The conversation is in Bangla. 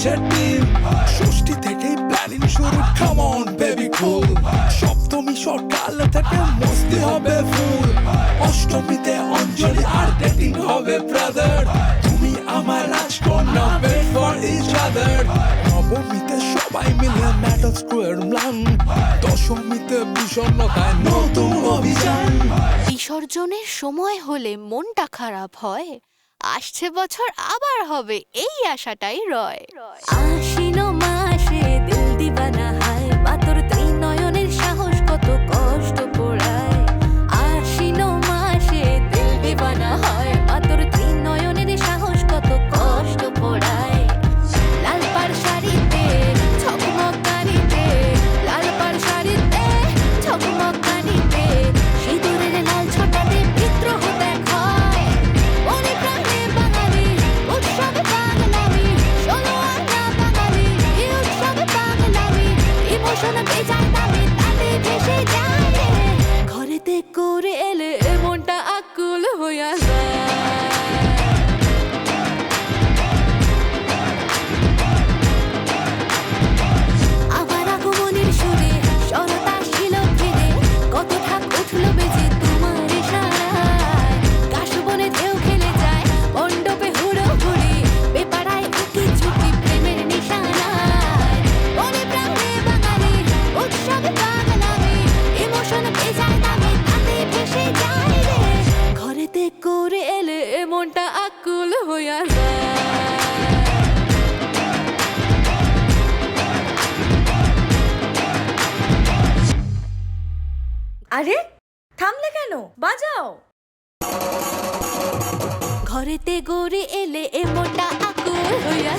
আছে টিম ষষ্ঠী থেকে প্ল্যানিং শুরু। কাম অন বেবি কুল সপ্তমী সকাল থেকে মস্তি হবে ফুল। অষ্টমীতে অঞ্জলি আর ডেটিং হবে ব্রাদার তুমি আমার রাজকন্যা ওয়েট ফর ইচ আদার নবমীতে সবাই মিলে ম্যাটার স্কোয়ার ম্লান দশমীতে বিষণ্ণতায় নতুন অভিযান। বিসর্জনের সময় হলে মনটা খারাপ হয়। আসছে বছর আবার হবে এই আশাটাই রয়। রয় আশিনো আরে থামলে কেন? বাজাও। ঘরেতে গড়ে এলে এ মোটা আকুল হইয়া